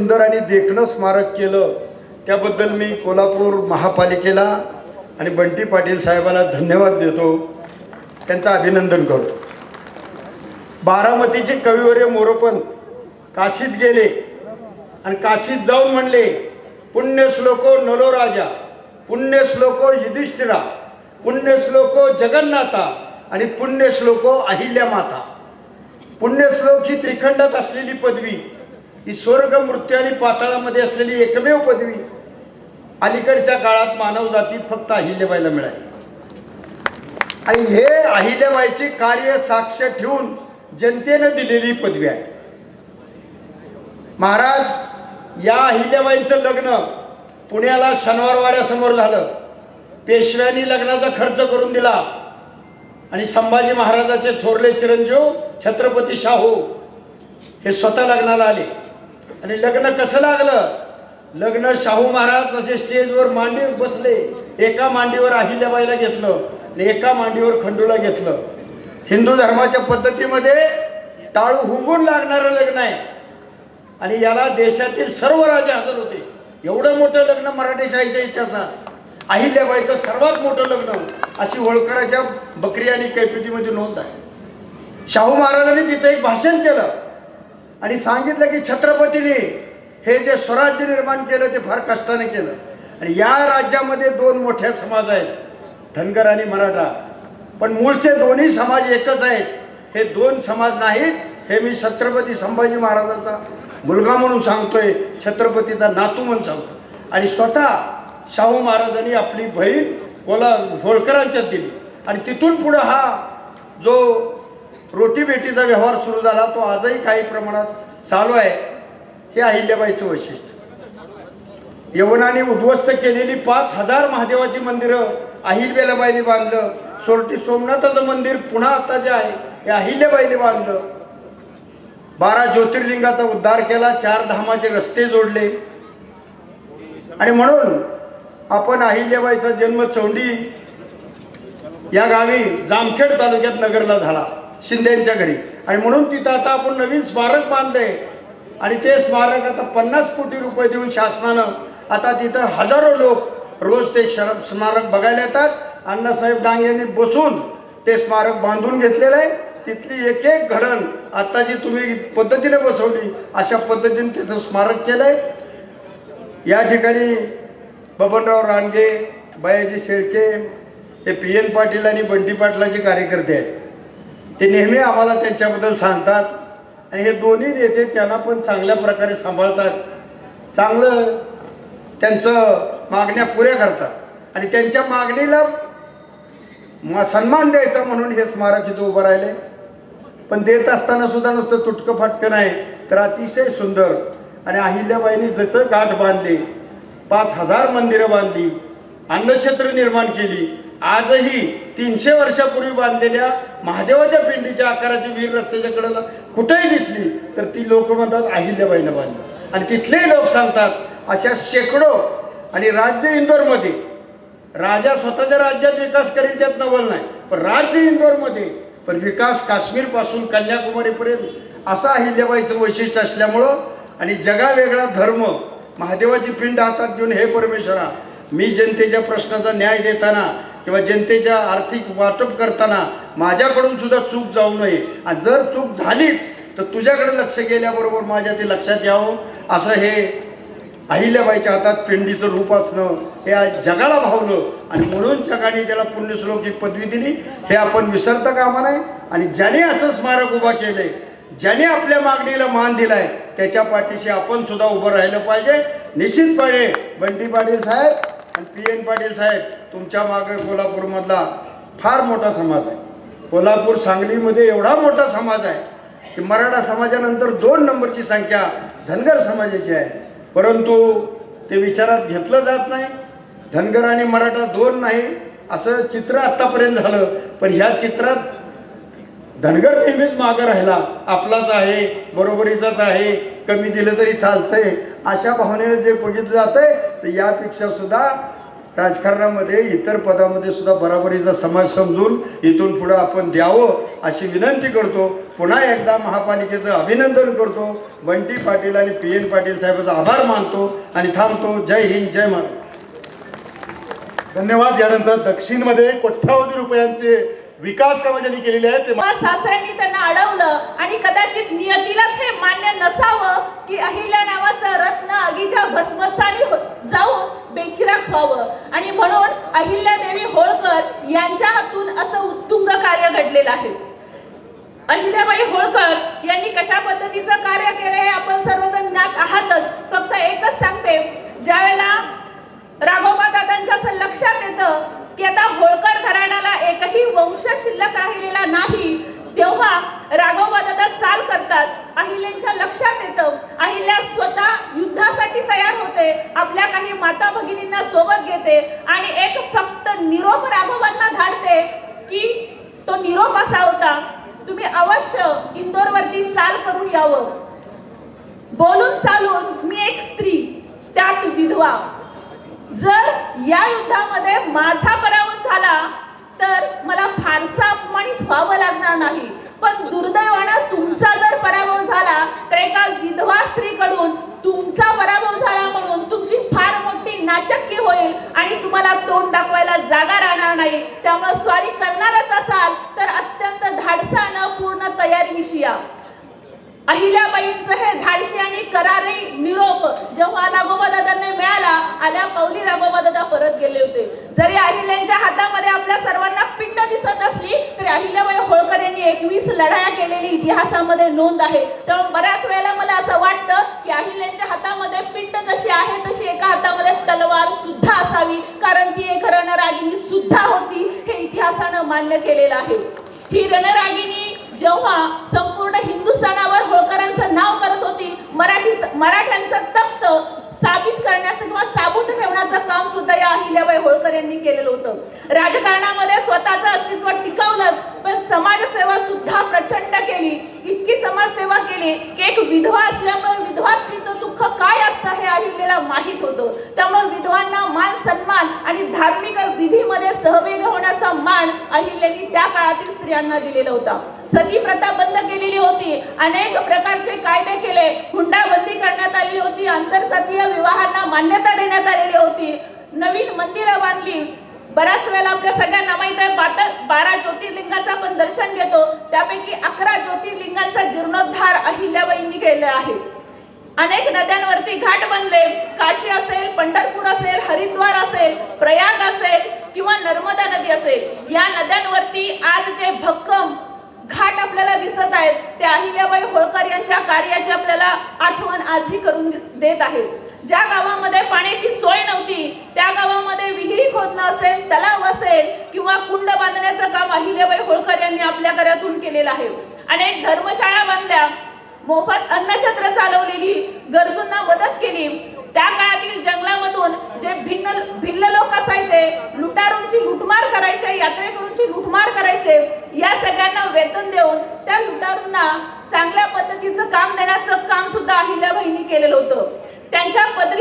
सुंदर आणि देखणं स्मारक केलं. त्याबद्दल मी कोल्हापूर महापालिकेला आणि बंटी पाटील साहेबाला धन्यवाद देतो. त्यांचं अभिनंदन करतो. बारामतीचे कविवर्य मोरोपंत काशीत गेले आणि काशीत जाऊन म्हणले पुण्यश्लोको नलो राजा पुण्यश्लोको युधिष्ठिरा पुण्यश्लोको जगन्नाथा आणि पुण्यश्लोको अहिल्या माता पुण्यश्लोक ही त्रिखंडात असलेली पदवी ही स्वर्ग मृत्यू आणि पाताळामध्ये असलेली एकमेव पदवी अलीकडच्या काळात मानव जातीत फक्त अहिल्याबाईला मिळाली. आणि हे अहिल्याबाईचे कार्य साक्ष ठेवून जनतेनं दिलेली पदवी आहे. महाराज या अहिल्याबाईंचं लग्न पुण्याला शनिवारवाड्यासमोर झालं. पेशव्यांनी लग्नाचा खर्च करून दिला. आणि संभाजी महाराजाचे थोरले चिरंजीव छत्रपती शाहू हे स्वतः लग्नाला आले. आणि लग्न कसं लागलं? लग्न शाहू महाराज असे स्टेजवर मांडी बसले. एका मांडीवर अहिल्याबाईला घेतलं आणि एका मांडीवर खंडूला घेतलं. हिंदू धर्माच्या पद्धतीमध्ये टाळू हुंबून लागणारं लग्न आहे. आणि याला देशातील सर्व राजे हजर होते. एवढं मोठं लग्न मराठी शाहीच्या इतिहासात. अहिल्याबाईचं सर्वात मोठं लग्न अशी होळकराच्या बकरी आणि कैफितीमध्ये नोंद आहे. शाहू महाराजांनी तिथे एक भाषण केलं. आणि सांगितलं की छत्रपतीने हे जे स्वराज्य निर्माण केलं ते फार कष्टाने केलं. आणि या राज्यामध्ये दोन मोठ्या समाज आहेत धनगर आणि मराठा. पण मूळचे दोन्ही समाज एकच आहेत. हे दोन समाज नाहीत हे मी छत्रपती संभाजी महाराजाचा मुलगा म्हणून सांगतोय छत्रपतीचा नातू म्हणून सांगतो आणि स्वतः शाहू महाराजांनी आपली बहीण कोला होळकरांच्यात दिली. आणि तिथून पुढं हा जो रोटीबेटीचा व्यवहार सुरू झाला तो आजही काही प्रमाणात चालू आहे. हे अहिल्याबाईचं वैशिष्ट्य. यवनाने उद्ध्वस्त केलेली पाच हजार महादेवाची मंदिरं अहिल्याबाईने बांधलं. सोरटी सोमनाथाचं मंदिर पुन्हा आता जे आहे हे अहिल्याबाईने बांधलं. बारा ज्योतिर्लिंगाचा उद्धार केला चार धामाचे रस्ते जोडले. आणि म्हणून आपण अहिल्याबाईचा जन्म चौंडी या गावी जामखेड तालुक्यात नगरला झाला. शिंदेच्या घरी. आणि म्हणून तिथं आता आपण नवीन स्मारक बांधले आणि ते स्मारक आता पन्नास कोटी रुपये देऊन शासनानं आता तिथं हजारो लोक रोज ते शर स्मारक बघायला येतात. अण्णासाहेब डांगेंनी बसून ते स्मारक बांधून घेतलेलं आहे. तिथली एक एक घडण आता जी तुम्ही पद्धतीने बसवली अशा पद्धतीने तिथं स्मारक केलं आहे या ठिकाणी बबनराव रानगे बयाजी शेळके हे पी एन पाटील आणि बंटी पाटलाचे कार्यकर्ते आहेत. ते नेहमी आम्हाला त्यांच्याबद्दल सांगतात. आणि हे दोन्ही नेते त्यांना पण चांगल्या प्रकारे सांभाळतात. चांगलं त्यांचं मागण्या पुऱ्या करतात. आणि त्यांच्या मागणीला म- सन्मान द्यायचा म्हणून हे स्मारक इथं उभं राहिले. पण देत असताना सुद्धा नुसतं तुटकं फाटकं नाही तर अतिशय सुंदर. आणि अहिल्याबाईंनी जसं गाठ बांधली पाच हजार मंदिरं बांधली अन्नक्षेत्र निर्माण केली आजही तीनशे वर्षापूर्वी बांधलेल्या महादेवाच्या पिंडीच्या आकाराची वीर रस्त्याच्या कडेला कुठेही दिसली तर ती लोक म्हणतात अहिल्याबाईनं बांधली. आणि तिथलेही लोक सांगतात अशा शेकडो आणि राज्य इंदोरमध्ये राजा स्वतःच्या राज्यात विकास करेल त्यात नवल नाही पण राज्य इंदोरमध्ये पण विकास काश्मीरपासून कन्याकुमारीपर्यंत असा अहिल्याबाईचं वैशिष्ट्य असल्यामुळं आणि जगावेगळा धर्म महादेवाची पिंड हातात घेऊन हे परमेश्वरा मी जनतेच्या प्रश्नाचा न्याय देताना किंवा जनतेच्या आर्थिक वाटप करताना माझ्याकडून सुद्धा चूक जाऊ नये. आणि जर चूक झालीच तर तुझ्याकडे लक्ष गेल्याबरोबर माझ्या ते लक्षात यावं. असं हे अहिल्याबाईच्या हातात पिंडीचं रूप असणं हे जगाला भावलं. आणि म्हणून जगाने त्याला पुण्यश्लोक ही पदवी दिली. हे आपण विसरता कामा नये. आणि ज्याने असं स्मारक उभा केलंय ज्याने आपल्या मागणीला मान दिलाय त्याच्या पाठीशी आपण सुद्धा उभं राहिलं पाहिजे. निश्चितपणे बंटी पाटील साहेब आणि पी एन पाटील साहेब तुमच्या मागे कोल्हापूरमधला फार मोठा समाज आहे. कोल्हापूर सांगलीमध्ये एवढा मोठा समाज आहे की मराठा समाजानंतर दोन नंबरची संख्या धनगर समाजाची आहे. परंतु ते विचारात घेतलं जात नाही. धनगर आणि मराठा दोन नाही असं चित्र आत्तापर्यंत झालं. पण ह्या चित्रात धनगर नेहमीच मागं राहिला. आपलाच आहे बरोबरीचाच आहे कमी दिलं तरी चालतंय. अशा भावनेनं जे बघितलं जातंय तर यापेक्षा सुद्धा राजकारणामध्ये इतर पदामध्ये सुद्धा बराबरीचा समाज समजून इथून पुढं आपण द्यावं अशी विनंती करतो. पुन्हा एकदा महापालिकेचं अभिनंदन करतो. बंटी पाटील आणि पी एन पाटील साहेबांचा आभार मानतो आणि थांबतो. जय हिंद जय महाराज धन्यवाद. यानंतर दक्षिणमध्ये कोट्यावधी रुपयांचे विकास कामं ज्यांनी केलेली आहेत ते सासऱ्यांनी त्यांना अडवलं आणि कदाचित नियतीलाच हे मान्य नसावं की अहिल्या नावाचं रत्न आगीच्या भस्मसानी हो- जाऊन बेचिराख व्हावं. आणि म्हणून अहिल्या देवी होळकर यांच्या हातून असं उत्तुंग कार्य घडलेलं आहे. अहिल्याबाई होळकर यांनी कशा पद्धतीचं कार्य केलं हे आपण सर्वजण ज्ञात आहातच. फक्त एकच सांगते ज्यावेळेला राघोबा दादांच्या असं लक्षात येतं की आता होळकर घराण्याला अंश शिल्लक राहिलेला नाही तेव्हा राघोबा दादा चाल करतात. अहिल्यांच्या लक्षात येतं. अहिल्या स्वतः युद्धासाठी तयार होते. आपल्या काही माता भगिनींना सोबत घेते आणि एक फक्त निरोप राघोबांना धाडते की तो निरोप असा होता तुम्ही अवश्य इंदोरवरती चाल करून यावं. बोलून चालून मी एक स्त्री त्यात विधवा. जर या युद्धामध्ये माझा पराभव झाला तर मला फारसा अपमानित व्हावं लागणार नाही. पण दुर्दैवानं तुमचा जर पराभव झाला तर एका विधवा स्त्रीकडून तुमचा पराभव झाला म्हणून तुमची फार मोठी नाचक्की होईल आणि तुम्हाला तोंड दाखवायला जागा राहणार नाही. त्यामुळे स्वारी करणारच असाल तर अत्यंत धाडसानं पूर्ण तयारीनिशी या. आणि करारी निरोप जेव्हा राघोबा दादांना मिळाला आल्या पावली राघोबा दादा परत गेले होते. जरी अहिल्यांच्या हातामध्ये आपल्या सर्वांना पिंड दिसत असली तरी अहिल्याबाई होळकर यांनी एकवीस लढाया केलेली इतिहासामध्ये नोंद आहे. त्यामुळे बऱ्याच वेळेला मला असं वाटतं की अहिल्यांच्या हातामध्ये पिंड जशी आहे तशी एका हातामध्ये तलवार सुद्धा असावी. कारण ती एक रणरागिनी सुद्धा होती. हे इतिहासानं मान्य केलेलं आहे. ही रणरागिणी जेव्हा संपूर्ण हिंदुस्थानावर होळकरांचं नाव करत होती मराठी मराठ्यांचं तप्त साबित करण्याचं किंवा साबूत ठेवण्याचं काम सुद्धा या अहिल्याबाई होळकर यांनी केलेलं होतं. राजकारणामध्ये स्वतःचं अस्तित्व टिकवलंच पण समाजसेवा सुद्धा प्रचंड केली. इतकी समाजसेवा केली की एक विधवा असल्यामुळे विधवा स्त्रीचं दुःख काय असतं हे अहिल्याला माहीत होतं. त्यामुळे विधवांना मान सन्मान आणि धार्मिक विधीमध्ये सहभागी होण्याचा मान अहिल्यानी त्या काळातील स्त्रियांना दिलेला होता. सती प्रथा बंद केलेली होती. अनेक प्रकारचे कायदे केले. हुंडाबंदी करण्यात आलेली होती. आंतरजातीय विवाहांना मान्यता देण्यात आलेली होती. नवीन मंदिरं बांधली. बऱ्याच वेळेला आपल्या सगळ्यांना माहीत आहे बारा बारा ज्योतिर्लिंगाचं आपण दर्शन घेतो. त्यापैकी अकरा ज्योतिर्लिंगांचा जीर्णोद्धार अहिल्याबाईंनी केला आहे. अनेक नद्यांवरती घाट बनले. काशी असेल पंढरपूर असेल हरिद्वार असेल प्रयाग असेल किंवा नर्मदा नदी असेल या नद्यांवरती आज जे भक्कम घाट आपल्याला दिसत आहेत ते अहिल्याबाई होळकर यांच्या कार्याची आपल्याला आठवण आजही करून दिस- देत आहेत. ज्या गावामध्ये पाण्याची सोय नव्हती त्या गावामध्ये विहिरी खोदणं असेल तलाव असेल किंवा कुंड बांधण्याचं काम अहिल्याबाई होळकर यांनी आपल्या कार्यातून केलेलं आहे. अनेक धर्मशाळा बांधल्या मोफत अन्नछत्र चालवलेली गरजूंना मदत केली. त्या काळातील जंगलामधून जे भिन्न भिल्ल लोक असायचे लुटारूंची लुटमार करायचे यात्रेकरूंची लुटमार करायचे या सगळ्यांना वेतन देऊन त्या लुटारूंना चांगल्या पद्धतीचं काम देण्याचं काम सुद्धा अहिल्याबाईंनी केलेलं होतं. त्यांच्या पदरी